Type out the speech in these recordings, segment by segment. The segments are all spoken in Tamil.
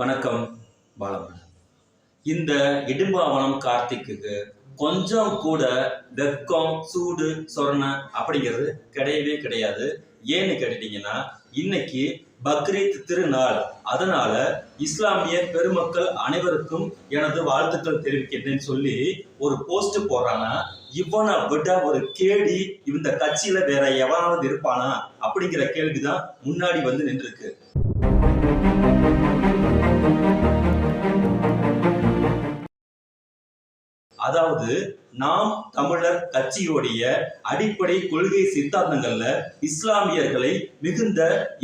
வணக்கம் பாலமன் இந்த இடும்பாவனம் கார்த்திக்கு கொஞ்சம் கூட வெக்கம் சூடு சொரணை அப்படிங்கிறது கிடையவே கிடையாது. ஏன்னு கேட்டுட்டீங்கன்னா இன்னைக்கு பக்ரீத் திருநாள். அதனால இஸ்லாமிய பெருமக்கள் அனைவருக்கும் எனது வாழ்த்துக்கள் தெரிவிக்கிறேன்னு சொல்லி ஒரு போஸ்ட் போடுறான்னா இவனை விட ஒரு கேடி இந்த கட்சியில வேற எவனாவது இருப்பானா அப்படிங்கிற கேள்விதான் முன்னாடி வந்து நின்றுருக்கு. அதாவது நாம் தமிழர் கட்சியோடைய அடிப்படை கொள்கை சித்தாந்தங்கள்ல இஸ்லாமியர்களை மிகுந்த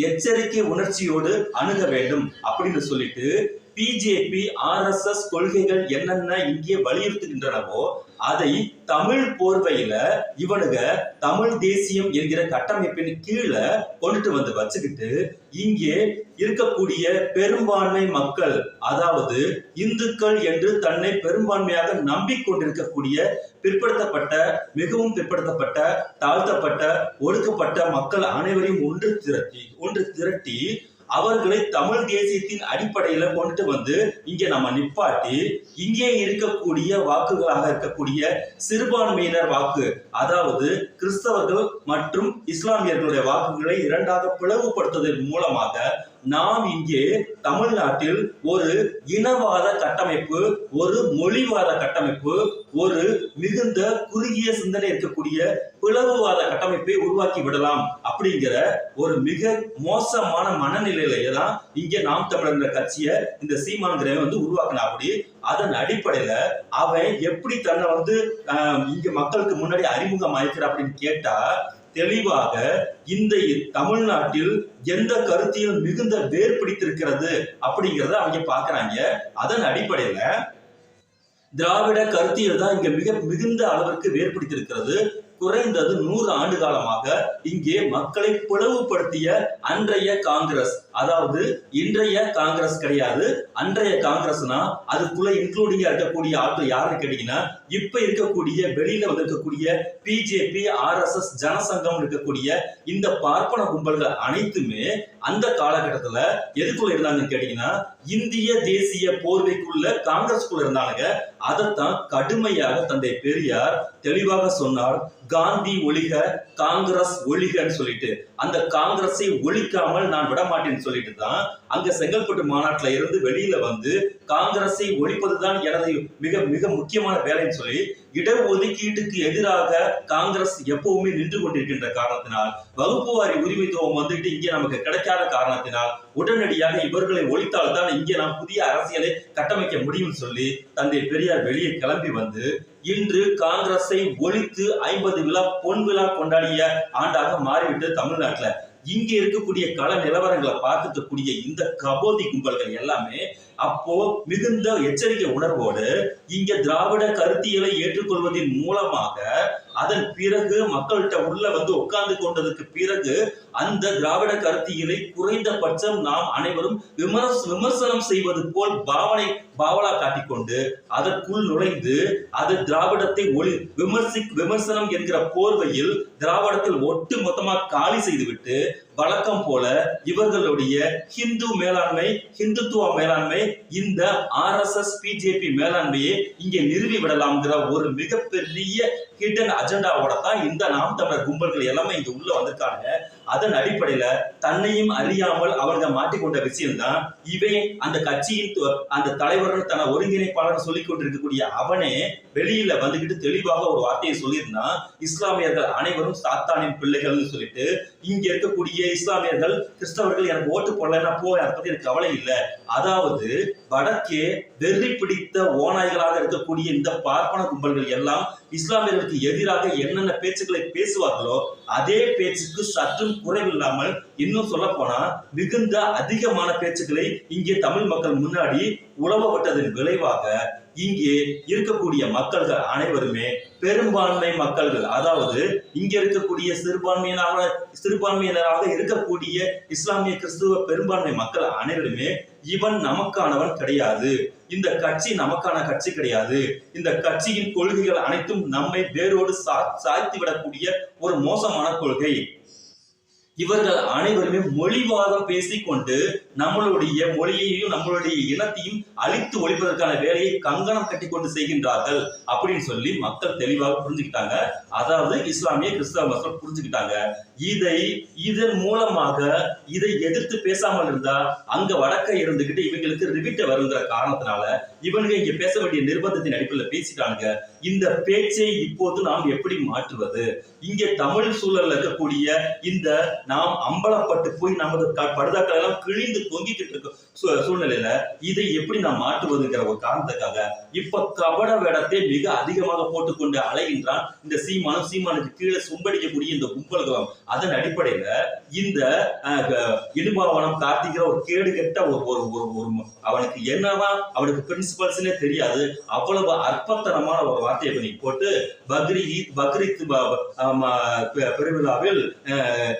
எச்சரிக்கை உணர்ச்சியோடு அணுக வேண்டும் அப்படின்னு சொல்லிட்டு பிஜேபி ஆர்எஸ்எஸ் கொள்கைகள் என்னென்ன இங்கே வலியுறுத்துகின்றனவோ அதை தமிழ் போர்வையில இவனுங்க தமிழ் தேசியம் என்கிற கட்டமைப்பின் கீழே கொண்டுட்டு வந்து வச்சுக்கிட்டு இங்கே இருக்கக்கூடிய பெரும்பான்மை மக்கள் அதாவது இந்துக்கள் என்று தன்னை பெரும்பான்மையாக நம்பிக்கொண்டிருக்கக்கூடிய பிற்படுத்தப்பட்ட மிகவும் பிற்படுத்தப்பட்ட தாழ்த்தப்பட்ட ஒடுக்கப்பட்ட மக்கள் அனைவரையும் ஒன்று திரட்டி ஒன்று திரட்டி அவர்களை தமிழ் தேசியத்தின் அடிப்படையில கொண்டுட்டு வந்து இங்க நம்ம நிப்பாட்டி இங்கே இருக்கக்கூடிய வாக்குகளாக இருக்கக்கூடிய சிறுபான்மையினர் வாக்கு அதாவது கிறிஸ்தவர்கள் மற்றும் இஸ்லாமியர்களுடைய வாக்குகளை இரண்டாக பிளவுபடுத்துவதன் மூலமாக நாம் இங்கே தமிழ்நாட்டில் ஒரு இனவாத கட்டமைப்பு ஒரு மொழிவாத கட்டமைப்பு ஒரு மிகுந்த குறுகிய சிந்தனை இருக்கக்கூடிய பிளவுவாத கட்டமைப்பை உருவாக்கி விடலாம் அப்படிங்கிற ஒரு மிக மோசமான மனநிலையிலேயே தான் இங்கே நாம் தமிழர் கட்சியை இந்த சீமான்கிறவன் வந்து உருவாக்கினா அப்படி. அதன் அடிப்படையில அவன் எப்படி தன்னை வந்து ஆஹ், இங்க மக்களுக்கு முன்னாடி அறிமுகம் ஆயிக்கிற அப்படின்னு கேட்டா தெளிவாக இந்த தமிழ்நாட்டில் எந்த கருத்தியல் மிகுந்த வேர் பிடித்திருக்கிறது அப்படிங்கிறத அவங்க பாக்குறாங்க அதன் அடிப்படையில திராவிட கருத்தியல் தான் இங்க மிக மிகுந்த அளவிற்கு வேர் பிடித்திருக்கிறது குறைந்தது நூறு ஆண்டு காலமாக இங்கே மக்களை பிளவுபடுத்திய அன்றைய காங்கிரஸ். அதாவது இன்றைய காங்கிரஸ் கிடையாது. அன்றைய காங்கிரஸ்னா அதுக்குள்ள இன்க்ளூடிங்கா இருக்கக்கூடிய ஆட்கள் யாருன்னு கேட்டீங்கன்னா இப்ப இருக்கக்கூடிய வெளியில வந்திருக்கக்கூடிய பிஜேபி ஆர்எஸ்எஸ் ஜனசங்கம் இருக்கக்கூடிய இந்த பார்ப்பன கும்பல்கள் அனைத்துமே அந்த காலகட்டத்துல எதுக்குள்ள இருந்தாங்கன்னு கேட்டீங்கன்னா இந்திய தேசிய போர்வைக்குள்ள காங்கிரஸ்குள்ள இருந்தாங்க அதைத்தான் கடுமையாக தந்தை பெரியார் தெளிவாக சொன்னார். காந்தி ஒழிக காங்கிரஸ் ஒழிகன்னு சொல்லிட்டு. அந்த காங்கிரஸை ஒழிக்காமல் நான் விடமாட்டேன்னு சொல்லிட்டு தான் அங்க செங்கல்பட்டு மாநாட்டில் இருந்து வெளியில வந்து காங்கிரஸை ஒழிப்பதுதான் எனது மிக மிக முக்கியமான வேலைன்னு சொல்லி இடஒதுக்கீட்டுக்கு எதிராக காங்கிரஸ் எப்பவுமே நின்று கொண்டிருக்கின்ற காரணத்தினால் வகுப்பு வாரி உரிமைத்துவம் வந்துட்டு இங்கே நமக்கு கிடைக்காத காரணத்தினால் உடனடியாக இவர்களை ஒழித்தால் தான் இங்கே நாம் புதிய அரசியலை கட்டமைக்க முடியும்னு சொல்லி தந்தை பெரியார் வெளியே கிளம்பி வந்து இன்று காங்கிரஸை ஒழித்து ஐம்பது விழா பொன் விழா கொண்டாடிய ஆண்டாக மாறிவிட்டு தமிழ்நாட்டுல. இங்க இருக்கக்கூடிய கள நிலவரங்களை பார்த்துக்கக்கூடிய இந்த கபோதி கும்பல்கள் எல்லாமே அப்போ மிகுந்த எச்சரிக்கை உணர்வோடு இங்க திராவிட கருத்தியலை ஏற்றுக்கொள்வதன் மூலமாக அதன் பிறகு மக்கள்கிட்ட உள்ள வந்து உட்கார்ந்து கொண்டதுக்கு பிறகு அந்த திராவிட கருத்தியலை குறைந்தபட்சம் நாம் அனைவரும் விமர்ச விமர்சனம் செய்வது போல் பாவனை பாவலா காட்டிக்கொண்டு அதற்குள் நுழைந்து அது திராவிடத்தை ஒளி விமர்சி விமர்சனம் என்கிற போர்வையில் திராவிடத்தில் ஒட்டு மொத்தமாக காலி செய்துவிட்டு வழக்கம் போல இவர்களுடைய ஹிந்து மேலாண்மை ஹிந்துத்துவ மேலாண்மை இந்த ஆர்எஸ்எஸ் பிஜேபி மேலாண்மையை இங்கே நிறுவி விடலாம்ங்கிற ஒரு மிகப்பெரிய ஹிடன் அஜெண்டாவோட தான் இந்த நாம் தமிழர் கும்பல்கள் எல்லாமே இங்க உள்ள வந்திருக்காங்க. அதன் அடிப்படையில தன்னையும் அறியாமல் அவர்கள் மாட்டிக்கொண்ட விஷயம்தான் இவன் அந்த கட்சியின் அந்த தலைவர்கள் தன ஒருங்கிணைப்பாளர் சொல்லிக் கொண்டிருக்கக்கூடிய அவனே வெளியில வந்துகிட்டு தெளிவாக ஒரு வார்த்தையை சொல்லியிருந்தான் இஸ்லாமியர்கள் அனைவரும் சாத்தானின் பிள்ளைகள்னு சொல்லிட்டு இங்க இருக்கக்கூடிய இஸ்லாமியர்கள் கிறிஸ்தவர்கள் எனக்கு ஓட்டு போடலன்னா போ அதை பத்தி எனக்கு கவலை இல்லை. அதாவது வடக்கே வெறி பிடித்த ஓநாய்களாக இருக்கக்கூடிய இந்த பார்ப்பன கும்பல்கள் எல்லாம் இஸ்லாமியர்களுக்கு எதிராக என்னென்ன பேச்சுக்களை பேசுவார்களோ அதே பேச்சுக்கு சற்றும் குறைவில்லாமல் இன்னும் சொல்ல போனா மிகுந்த அதிகமான பேச்சுக்களை இங்கே தமிழ் மக்கள் முன்னாடி உழவப்பட்டதன் விளைவாக இங்கே இருக்கக்கூடிய மக்கள்கள் அனைவருமே பெரும்பான்மை மக்கள்கள். அதாவது இங்க இருக்கக்கூடிய சிறுபான்மையினராக சிறுபான்மையினராக இருக்கக்கூடிய இஸ்லாமிய கிறிஸ்துவ பெரும்பான்மை மக்கள் அனைவருமே இவன் நமக்கானவன் கிடையாது. இந்த கட்சி நமக்கான கட்சி கிடையாது. இந்த கட்சியின் கொள்கைகள் அனைத்தும் நம்மை வேரோடு சா சாய்த்து விடக்கூடிய ஒரு மோசமான கொள்கை. இவர்கள் அனைவருமே மொழிவாதம் பேசிக்கொண்டு நம்மளுடைய மொழியையும் நம்மளுடைய இனத்தையும் அழித்து ஒழிப்பதற்கான வேலையை கங்கணம் கட்டி கொண்டு செய்கின்றார்கள் அப்படின்னு சொல்லி மக்கள் தெளிவாக புரிஞ்சுக்கிட்டாங்க. அதாவது இஸ்லாமிய கிறிஸ்தவ மக்கள் புரிஞ்சுக்கிட்டாங்க. இதை இதன் மூலமாக இதை எதிர்த்து பேசாமல் இருந்தா அங்க வடக்க இருந்துகிட்டு இவங்களுக்கு ரிவிட்ட வருங்கிற காரணத்தினால இவனுங்க இங்க பேச வேண்டிய நிர்பந்தத்தின் அடிப்படையில் பேசிட்டாங்க. இந்த பேச்சை இப்போது நாம் எப்படி மாற்றுவது? இங்கே தமிழ் சூழல்ல இருக்கக்கூடிய இந்த நாம் அம்பலப்பட்டு போய் நமது படுதாக்கள் எல்லாம் கிழிந்து தொங்கிக்கிட்டு இருக்க சூ- சூழ்நிலையில இதை எப்படி நாம் மாற்றுவதுங்கிற ஒரு காரணத்துக்காக இப்ப கபட வேடத்தை மிக அதிகமாக போட்டுக்கொண்டு அலைகின்றான் இந்த சீமானும் சீமானுக்கு கீழே சும்படிக்கக்கூடிய இந்த கும்பல்களும். அதன் அடிப்படையில இந்த அஹ், இடும்பாவனம் கார்த்திகிற ஒரு கேடு கெட்ட ஒரு ஒரு ஒரு அவனுக்கு என்னவா அவனுக்கு பிரின்சிபல்ஸ்னே தெரியாது. அவ்வளவு அற்பத்தனமான ஒரு வார்த்தையை பண்ணி போட்டு பக்ரீத் பக்ரீத் பெருவிழாவில் அஹ்,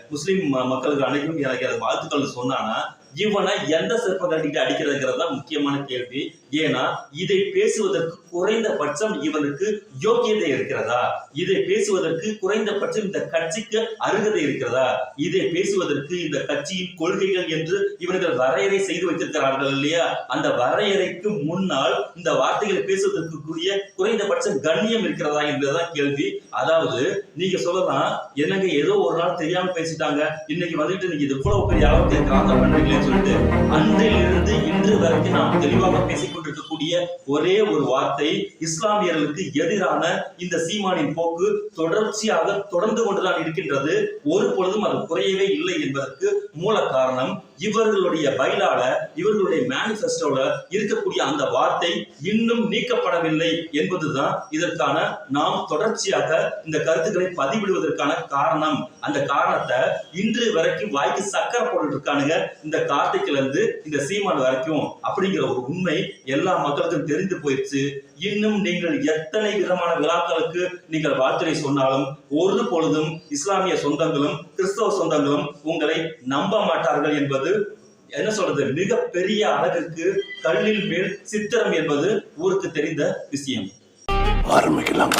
மக்களுக்கு அனைவரும் எனக்கு அது வாழ்த்துக்கள் சொன்னானா இவனை எந்த சிற்பம் கட்டிட்டு அடிக்கிறதுங்கிறது தான் முக்கியமான கேள்வி. ஏன்னா இதை பேசுவதற்கு குறைந்தபட்சம் இவனுக்கு யோக்கியதை இருக்கிறதா? இதை பேசுவதற்கு குறைந்தபட்சம் இந்த கட்சிக்கு அருகதை இருக்கிறதா? இதை பேசுவதற்கு இந்த கட்சியின் கொள்கைகள் என்று இவர்கள் வரையறை செய்து வைத்திருக்கிறார்கள் இல்லையா? அந்த வரையறைக்கு முன்னால் இந்த வார்த்தைகளை பேசுவதற்கு கூடிய குறைந்தபட்சம் கண்ணியம் இருக்கிறதா என்பதுதான் கேள்வி. அதாவது நீங்க சொல்லலாம் என்னங்க ஏதோ ஒரு நாள் தெரியாம பேசிட்டாங்க இன்னைக்கு வந்துட்டு நீங்க இது இவ்வளவு பெரிய அளவுக்கு பண்றீங்களேன்னு சொல்லிட்டு அன்றிலிருந்து இன்று வரைக்கும் நாம் தெளிவாக பேசிக்கொண்டு கொண்டிருக்கக்கூடிய ஒரே ஒரு வார்த்தை இஸ்லாமியர்களுக்கு எதிரான இந்த சீமானின் போக்கு தொடர்ச்சியாக தொடர்ந்து கொண்டுதான் இருக்கின்றது. ஒரு பொழுதும் அது குறையவே இல்லை என்பதற்கு மூல காரணம் இவர்களுடைய பயிலால இவர்களுடைய மேனிபெஸ்டோல இருக்கக்கூடிய அந்த வார்த்தை இன்னும் நீக்கப்படவில்லை என்பதுதான் இதற்கான நாம் தொடர்ச்சியாக இந்த கருத்துக்களை பதிவிடுவதற்கான காரணம். அந்த காரணத்தை இன்று வரைக்கும் வாய்க்கு சக்கரை போட்டு இருக்கானுங்க. இந்த கார்த்திகிலிருந்து இந்த சீமான் வரைக்கும் அப்படிங்கிற ஒரு உண்மை எல்லா மக்களுக்கும் தெரிந்து போயிடுச்சு இன்னும் நீங்கள் எத்தனை விதமான விழாக்களுக்கு நீங்கள் வாழ்த்துரை சொன்னாலும் ஒரு பொழுதும் இஸ்லாமிய சொந்தங்களும் கிறிஸ்தவ சொந்தங்களும் உங்களை நம்ப மாட்டார்கள் என்பது என்ன சொல்றது மிக பெரிய அழகுக்கு கல்லில் மேல் சித்திரம் என்பது ஊருக்கு தெரிந்த விஷயம். ஆரம்பிக்கலாம்.